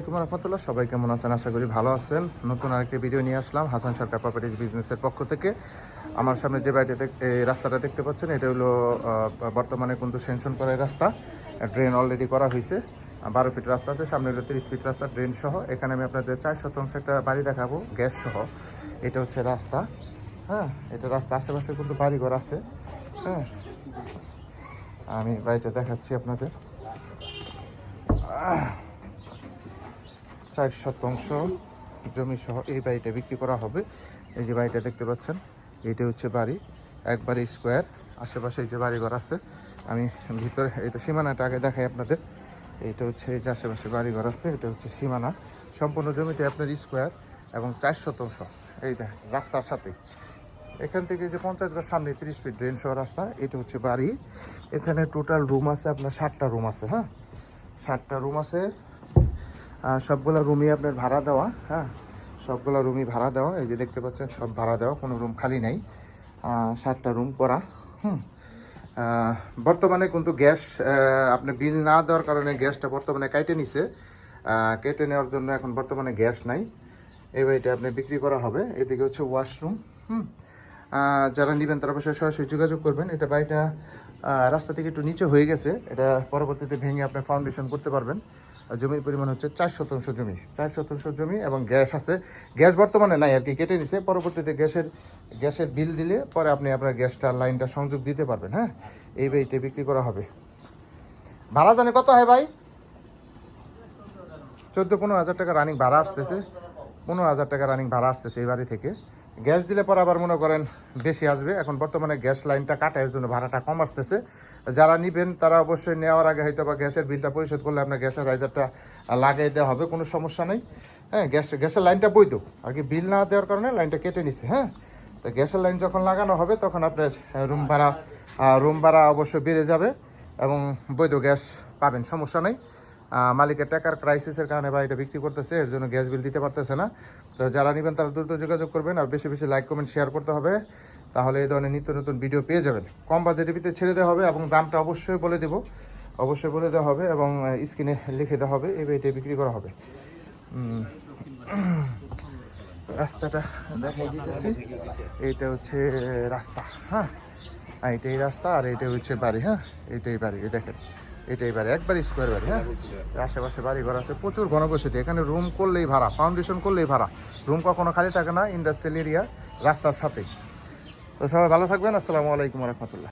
আসসালামাইকুম রহমতুল্লাহ। সবাই কেমন আছেন? আশা করি ভালো আছেন। নতুন আরেকটি ভিডিও নিয়ে আসলাম, হাসান সরকার প্রপার্টিজ বিজনেসের পক্ষ থেকে। আমার সামনে যে এই রাস্তাটা দেখতে পাচ্ছেন, এটা হলো বর্তমানে কিন্তু সেনশন করা রাস্তা। ড্রেন অলরেডি করা হয়েছে। বারো ফিট রাস্তা আছে, সামনে হলো তিরিশ ফিট রাস্তা ড্রেন সহ। এখানে আমি আপনাদের চার শতাংশ একটা বাড়ি দেখাবো, গ্যাস সহ। এটা হচ্ছে রাস্তা। হ্যাঁ এটা রাস্তা। আশেপাশে কিন্তু বাড়িঘর আছে। হ্যাঁ আমি বাড়িটা দেখাচ্ছি আপনাদের। চার শতাংশ জমি সহ এই বাড়িটা বিক্রি করা হবে। এই যে বাড়িটা দেখতে পাচ্ছেন এইটা হচ্ছে বাড়ি, একবারে স্কোয়ার। আশেপাশে যে বাড়িঘর আছে, আমি ভিতরে এটা সীমানাটা আগে দেখাই আপনাদের। এইটা হচ্ছে এই যে আশেপাশে বাড়িঘর আছে, এটা হচ্ছে সীমানা। সম্পূর্ণ জমিটা আপনার স্কোয়ার এবং চার শতাংশ। এই দেখ রাস্তার সাথে। এখান থেকে যে পঞ্চাশ গজ সামনে তিরিশ ফিট ড্রেন সহ রাস্তা, এটা হচ্ছে বাড়ি। এখানে টোটাল রুম আছে, আপনার ষাটটা রুম আছে হ্যাঁ? ষাটটা রুম আছে সবগুলা রুমই আপনার ভাড়া দেওয়া হ্যাঁ? সবগুলা রুমই ভাড়া দেওয়া। এই যে দেখতে পাচ্ছেন, সব ভাড়া দেওয়া, কোনো রুম খালি নেই। সাতটা রুম করা, হুম? বর্তমানে কিন্তু গ্যাস আপনি বিল না দেওয়ার কারণে গ্যাসটা বর্তমানে কেটে নিছে। কেটে নেওয়ার জন্য এখন বর্তমানে গ্যাস নাই। এই বাড়িটা আপনি বিক্রি করা হবে। এদিকে হচ্ছে ওয়াশরুম, হুম? যারা নেবেন তারা অবশ্যই সরাসরি যোগাযোগ করবেন। এটা বাড়িটা রাস্তা থেকে একটু নিচে হয়ে গেছে। এটা পরবর্তীতে ভেঙে আপনি ফাউন্ডেশন করতে পারবেন। জমির পরিমাণ হচ্ছে চার শতাংশ জমি। চার শতাংশ জমি এবং গ্যাস আছে। গ্যাস বর্তমানে নাই আর কি, কেটে নিছে। পরবর্তীতে গ্যাসের গ্যাসের বিল দিলে পরে আপনি আপনার গ্যাসটা লাইনটা সংযোগ দিতে পারবেন হ্যাঁ? এই বাড়িটা বিক্রি করা হবে। ভাড়া জানে কত হয় ভাই? চোদ্দ, পনেরো হাজার টাকা রানিং ভাড়া আসতেছে। পনেরো হাজার টাকা রানিং ভাড়া আসতেছে এই বাড়ি থেকে। গ্যাস দিলে পরে আবার মনে করেন বেশি আসবে। এখন বর্তমানে গ্যাস লাইনটা কাটা এর জন্য ভাড়াটা কম আসতেছে। যারা নিবেন, তারা অবশ্যই নেওয়ার আগে হয়তো বা গ্যাসের বিলটা পরিশোধ করলে আপনার গ্যাসের রাইজারটা লাগিয়ে দেওয়া হবে, কোনো সমস্যা নেই। হ্যাঁ গ্যাস, গ্যাসের লাইনটা বৈধ। আর কি বিল না দেওয়ার কারণে লাইনটা কেটে নিছে হ্যাঁ? তো গ্যাসের লাইন যখন লাগানো হবে, তখন আপনার রুম ভাড়া রুম ভাড়া অবশ্যই বেড়ে যাবে এবং বৈধ গ্যাস পাবেন, সমস্যা নেই। মালিকের টাকার ক্রাইসিসের কারণে বাড়িটা বিক্রি করতেছে, এর জন্য গ্যাস বিল দিতে পারতেছে না। তো যারা নেবেন তারা দ্রুত যোগাযোগ করবেন আর বেশি বেশি লাইক কমেন্ট শেয়ার করতে হবে। তাহলে এই ধরনের নিত্য নতুন ভিডিও পেয়ে যাবেন। কম বাজেটের ভিতরে ছেড়ে দেওয়া হবে এবং দামটা অবশ্যই বলে দেবো। অবশ্যই বলে দেওয়া হবে এবং স্ক্রিনে লিখে দেওয়া হবে, এই বাড়িটা বিক্রি করা হবে। রাস্তাটা দেখাই দিতেছি। এইটা হচ্ছে রাস্তা হ্যাঁ? এটাই রাস্তা আর এটা হচ্ছে বাড়ি হ্যাঁ? এটাই বাড়ি দেখেন। এটাই বাড়ি একবার স্কোয়ার বাড়ি হ্যাঁ? আশেপাশে বাড়ি। ঘর আছে প্রচুর ঘনবসতি। এখানে রুম করলেই ভাড়া ফাউন্ডেশন করলেই ভাড়া। রুম কখনো খালি থাকে না ইন্ডাস্ট্রিয়াল এরিয়া রাস্তার সাথে তো সবাই ভালো থাকবেন আসসালামু আলাইকুম রহমতুল্লাহ।